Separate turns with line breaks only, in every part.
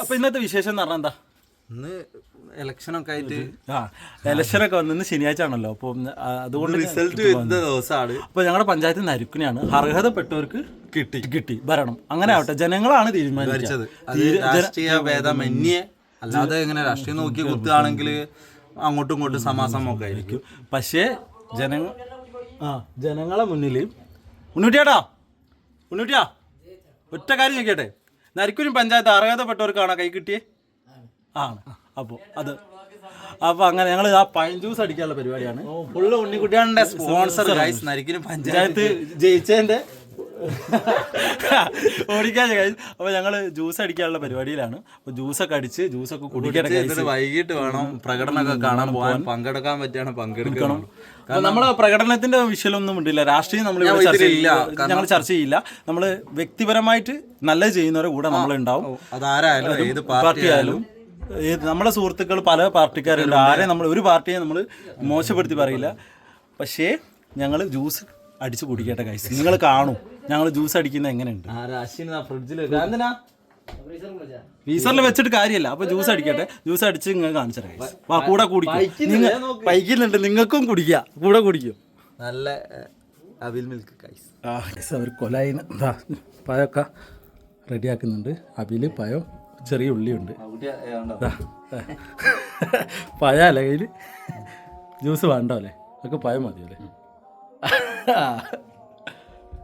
അപ്പൊ ഇന്നത്തെ വിശേഷം എന്ന് പറഞ്ഞാൽ എന്താ?
ഇന്ന് ഇലക്ഷനൊക്കെ ആയിട്ട്
ആ ഇലക്ഷനൊക്കെ വന്ന് ഇന്ന് ശനിയാഴ്ച ആണല്ലോ. അപ്പൊ അതുകൊണ്ട്
റിസൾട്ട് വരുന്ന ദിവസമാണ്.
അപ്പൊ ഞങ്ങളുടെ പഞ്ചായത്ത് നരുക്കിനെയാണ് അർഹതപ്പെട്ടവർക്ക് കിട്ടി. കിട്ടി. ഭരണം അങ്ങനെ ആവട്ടെ. ജനങ്ങളാണ് തീരുമാനിച്ചത്.
രാഷ്ട്രീയ ഭേദമന്യേ അല്ലാതെ ഇങ്ങനെ രാഷ്ട്രീയം നോക്കി കുത്തുകയാണെങ്കിൽ അങ്ങോട്ടും ഇങ്ങോട്ടും സമാസമൊക്കെ ആയിരിക്കും.
പക്ഷേ ജനങ്ങൾ ആ ജനങ്ങളെ മുന്നിൽ ഉണ്ണൂറ്റിയാട്ടാ ഉണ്ണൂറ്റിയാ ഒറ്റ കാര്യം ചോദിക്കട്ടെ. നരിക്കുനി പഞ്ചായത്ത് അർഹതപ്പെട്ടവർക്കാണോ കൈ കിട്ടിയേ? ആണ്. അപ്പോൾ അത്. അപ്പൊ അങ്ങനെ ഞങ്ങൾ ആ പൈൻ ജ്യൂസ് അടിക്കാനുള്ള പരിപാടിയാണ്.
ഫുള്ള് ഉണ്ണിക്കുട്ടിയാണ്ടെ സ്പോൺസർ ഗൈസ് നരിക്കിനും പഞ്ചായത്ത്
ജയിച്ചതിന്റെ ഓടിക്കാൻ കഴിയും അപ്പോൾ ഞങ്ങൾ ജ്യൂസ് അടിക്കാനുള്ള പരിപാടിയിലാണ്. അപ്പോൾ ജ്യൂസൊക്കെ അടിച്ച് ജ്യൂസൊക്കെ കുടിക്കാൻ
വൈകിട്ട് വേണം. പ്രകടനമൊക്കെ കാണാൻ പോകാൻ പങ്കെടുക്കാൻ പറ്റിയാണ് പങ്കെടുക്കണം
നമ്മൾ നമ്മളെ പ്രകടനത്തിന്റെ വിഷയമൊന്നും ഉണ്ടില്ല രാഷ്ട്രീയം നമ്മൾ ഞങ്ങൾ ചർച്ച ചെയ്യില്ല. നമ്മൾ വ്യക്തിപരമായിട്ട് നല്ലത് ചെയ്യുന്നവരെ കൂടെ നമ്മളുണ്ടാവും.
അതാരായാലും ഏത് പാർട്ടി
ആയാലും നമ്മളെ സുഹൃത്തുക്കൾ പല പാർട്ടിക്കാരുണ്ട്. ആരെ നമ്മൾ ഒരു പാർട്ടിയെ നമ്മൾ മോശപ്പെടുത്തി പറയില്ല. പക്ഷേ ഞങ്ങൾ ജ്യൂസ് അടിച്ചു കുടിക്കട്ടെ കൈസ് നിങ്ങൾ കാണും. ഞങ്ങൾ ജ്യൂസ് അടിക്കുന്നത് എങ്ങനെയുണ്ട്? ഫ്രീസറിൽ വെച്ചിട്ട് കാര്യമല്ല. അപ്പൊ ജ്യൂസ് അടിക്കട്ടെ. ജ്യൂസ് അടിച്ച് നിങ്ങൾ കാണിച്ചേ വാ കൂടെ കുടിക്കും. നിങ്ങൾ പൈക്കുന്നുണ്ട് നിങ്ങൾക്കും കുടിക്കുക കൂടെ കുടിക്കും.
നല്ല അവിൽ മിൽക്ക് കൈസ്
ആ കൈസ് അവർ കൊലായി എന്താ പഴമൊക്കെ റെഡിയാക്കുന്നുണ്ട്. അവിൽ പയോ ചെറിയ ഉള്ളിയുണ്ട്. പഴ അല്ലേ കയ്യിൽ ജ്യൂസ് വേണ്ട അല്ലേ? അതൊക്കെ പഴം മതി അല്ലേ?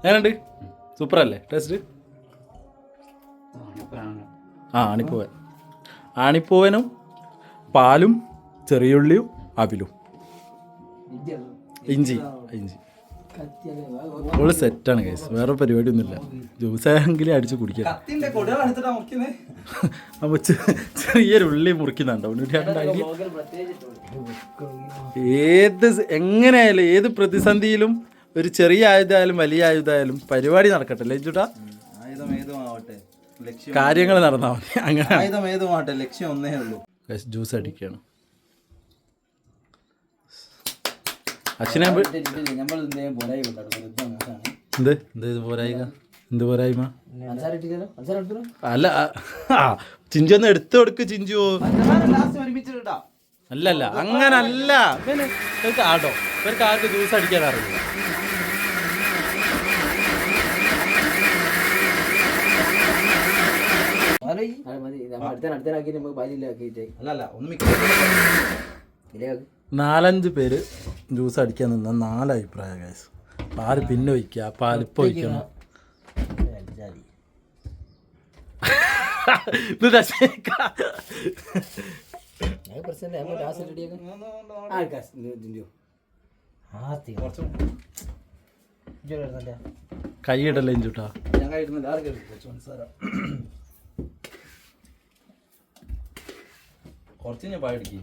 ഞാനുണ്ട് സൂപ്പർ അല്ലേ ടേസ്റ്റ്? ആ ആണിപ്പൂവൻ. ആണിപ്പൂവനും പാലും ചെറിയുള്ളിയും അവിലും. ഇഞ്ചി ഇഞ്ചി. ഓൾ സെറ്റാണ് കേസ് വേറെ പരിപാടിയൊന്നുമില്ല. ജ്യൂസ് ആണെങ്കിലും അടിച്ച് കുടിക്കാം അപ്പൊ ചെറിയൊരു ഉള്ളി മുറിക്കുന്നുണ്ടോ. ഏത് എങ്ങനെയായാലും ഏത് പ്രതിസന്ധിയിലും ഒരു ചെറിയ ആയുധമായാലും വലിയ ആയുധമായാലും പരിപാടി നടക്കട്ടെ.
ലക്ഷ്യം
കാര്യങ്ങൾ നടന്നാൽ മതി. അങ്ങനെ
ലക്ഷ്യം ഒന്നേ ഉള്ളൂ.
ജ്യൂസ് അടിക്കുകയാണ് അച്ഛനെ എന്ത് എന്ത്? പോരായിക? എന്ത് പോരായ്മ? അല്ല ചിഞ്ചു ഒന്ന് എടുത്തു കൊടുക്ക് ചിഞ്ചു. അല്ല അല്ല അങ്ങനല്ല. ഇവർക്ക് ആട്ടോ ഇവർക്ക് ആർക്ക് ജ്യൂസ് അടിക്കാൻ അറിയില്ല.
അല്ലല്ല ഒന്ന്
നാലഞ്ച് പേര് ജ്യൂസ് അടിക്കാൻ നിന്ന നാല് അഭിപ്രായം ഗൈസ് പാൽ പിന്നെ ഒഴിക്കുക പാലിപ്പ് ഒഴിക്കണം. കൈയിടല്ലേ ചുട്ടാ കൈ ഇടല്ലേ ചൂട്ടാ
ഞാൻ ആർക്ക് കുറച്ച് ഞാൻ പാടിക്കും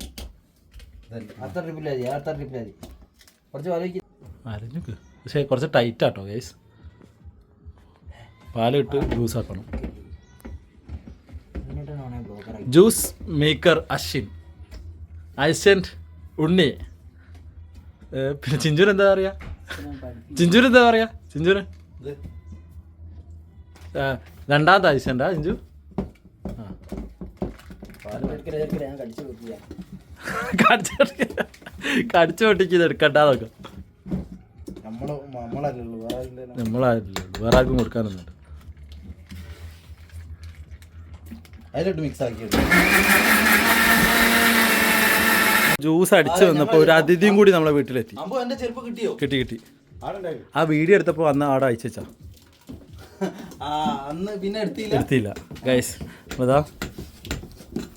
അരഞ്ഞു പക്ഷേ കുറച്ച് ടൈറ്റ് ആട്ടോ ഗൈസ് പാലിട്ട് ജ്യൂസ് ആക്കണം. Juice maker Ashwin assistant Unni. പിന്നെ ചിഞ്ചുന് എന്താ പറയാ? ചിഞ്ചൂർ എന്താ പറയാ? ചിഞ്ചുന് ആ, രണ്ടാമത്തെ അസിസ്റ്റന്റാ ചിഞ്ചു? ആ. കടിച്ചു പൊട്ടിക്ക് എടുക്കണ്ടാന്നൊക്കെ
നമ്മൾ നമ്മളല്ലല്ലോ വേറെ
ആർക്കും കൊടുക്കാനൊന്നുണ്ട്
അതിലോട്ട് മിക്സ് ആക്കിയത്
ജ്യൂസ് അടിച്ചു വന്നപ്പോ ഒരു അതിഥിയും കൂടി നമ്മളെ വീട്ടിലെത്തി. കിട്ടി കിട്ടി. ആ വീഡിയോ എടുത്തപ്പോ അന്ന് ആടെ അയച്ചാ
എടുത്തില്ല?
ഗൈസ് അതാ.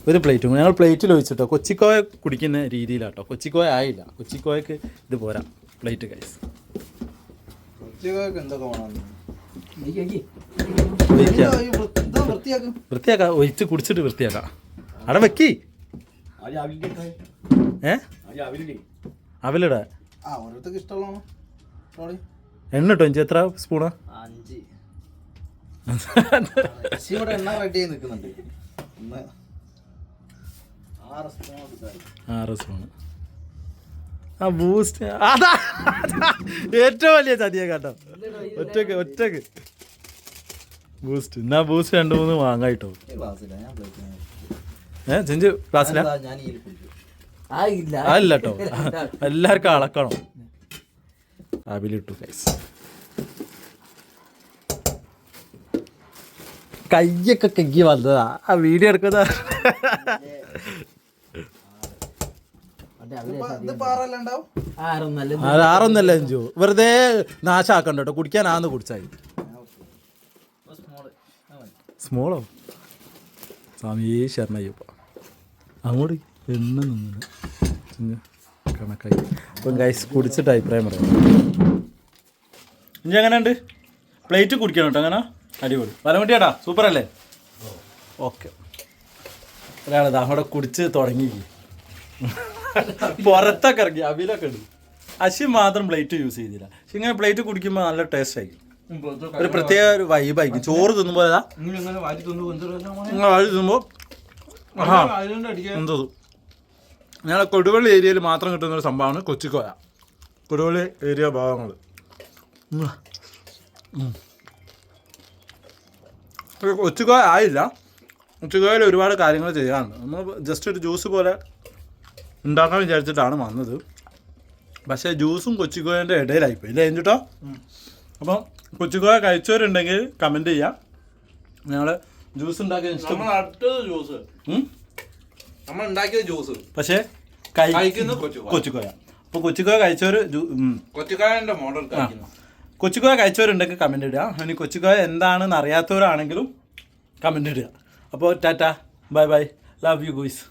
ഒരു പ്ലേറ്റും ഞങ്ങൾ പ്ലേറ്റിൽ ഒഴിച്ചിട്ടോ. കൊച്ചിക്കോയ കുടിക്കുന്ന രീതിയിലാട്ടോ. കൊച്ചിക്കോയ ആയില്ല. കൊച്ചിക്കോയക്ക് ഇത് പോരാ. പ്ലേറ്റ്
കൈസ് വൃത്തിയാക്കും.
വൃത്തിയാക്കാം. ഒഴിച്ച് കുടിച്ചിട്ട് വൃത്തിയാക്കാം. അവിടെ വെക്കി. ഏ? അവലിടാ എണ്ണ കേട്ടോ ഇഞ്ചി എത്ര സ്പൂണാ?
അഞ്ച്. ഇവിടെ എണ്ണ റെഡി ആയി നിൽക്കുന്നുണ്ട്
ആ ബൂസ്റ്റ് അതാ. ഏറ്റവും വലിയ ചതിയെ കേട്ടോ. ഒറ്റയ്ക്ക് ഒറ്റയ്ക്ക്. ബൂസ്റ്റ് എന്നാ ബൂസ്റ്റ് രണ്ട് മൂന്ന് വാങ്ങായിട്ടോ. ഏ ചെഞ്ച് ക്ലാസ്സിലാ അല്ല കേട്ടോ എല്ലാവർക്കും അളക്കണം. അവിലിട്ടു ഗൈസ് കയ്യൊക്കെ കെങ്കി വന്നതാ. ആ വീഡിയോ എടുക്കുന്ന
ഇത് പാറല്ലാണ്ടാവും
ആരും നല്ല
ആറൊന്നല്ല അഞ്ചു. വെറുതെ നാശാക്കണ്ട കേട്ടോ. കുടിക്കാനാന്ന് കുടിച്ചായി സ്മോളോ സ്വാമി ശരണയ്യപ്പ അങ്ങോട്ട് എണ്ണ നിന്ന് കണക്കായി. അപ്പം ഗൈസ് കുടിച്ചിട്ട് അഭിപ്രായം പറയാം. ഇനി എങ്ങനെ ഉണ്ട് പ്ലേറ്റ് കുടിക്കണം കേട്ടോ അങ്ങനെ അടിപൊളി. വലമുട്ടിയാട്ടാ സൂപ്പർ അല്ലേ ഓക്കെ. ഒരാളതാ അവിടെ കുടിച്ച് തുടങ്ങി. പുറത്തൊക്കെ ഇറങ്ങി അവിലൊക്കെ ഉണ്ട് അശ്വിൻ മാത്രം പ്ലേറ്റ് യൂസ് ചെയ്തില്ല. പക്ഷെ ഇങ്ങനെ പ്ലേറ്റ് കുടിക്കുമ്പോൾ നല്ല ടേസ്റ്റ് ആയിരിക്കും. ഒരു പ്രത്യേക ഒരു വൈബായിരിക്കും ചോറ് തിന്നുമ്പോൾ
വാരി
തിന്നുമ്പോൾ ആ എന്തോ ഞങ്ങളെ കൊടുവള്ളി ഏരിയയിൽ മാത്രം കിട്ടുന്ന ഒരു സംഭവമാണ് കൊച്ചിക്കോയ. കൊടുവള്ളി ഏരിയ ഭാഗങ്ങൾ. കൊച്ചിക്കോയ ആയില്ല. കൊച്ചിക്കോയിൽ ഒരുപാട് കാര്യങ്ങൾ ചെയ്യാറുണ്ട് നമ്മൾ ജസ്റ്റ് ഒരു ജ്യൂസ് പോലെ ഉണ്ടാക്കാൻ വിചാരിച്ചിട്ടാണ് വന്നത്. പക്ഷേ ജ്യൂസും കൊച്ചിക്കോയന്റെ ഇടയിലായിപ്പോയി. ഇല്ലേ എന്നിട്ടോ അപ്പം കൊച്ചിക്കോയ കഴിച്ചവരുണ്ടെങ്കിൽ കമന്റ് ചെയ്യാം. ഞങ്ങൾ ജ്യൂസ് ഉണ്ടാക്കിയ ഇഷ്ടം.
ജ്യൂസ്. നമ്മൾ ഉണ്ടാക്കിയ ജ്യൂസ്.
പക്ഷേ കൊച്ചിക്കോയ അപ്പോൾ കൊച്ചുകോയ. കഴിച്ചവർ
കൊച്ചുകാരന്റെ മോഡൽ
കൊച്ചുകോയ കഴിച്ചവരുണ്ടെങ്കിൽ കമന്റ് ഇടുക. ഇനി കൊച്ചുകോയ എന്താണെന്ന് അറിയാത്തവരാണെങ്കിലും കമന്റ് ഇടുക. അപ്പോൾ tata bye bye love you guys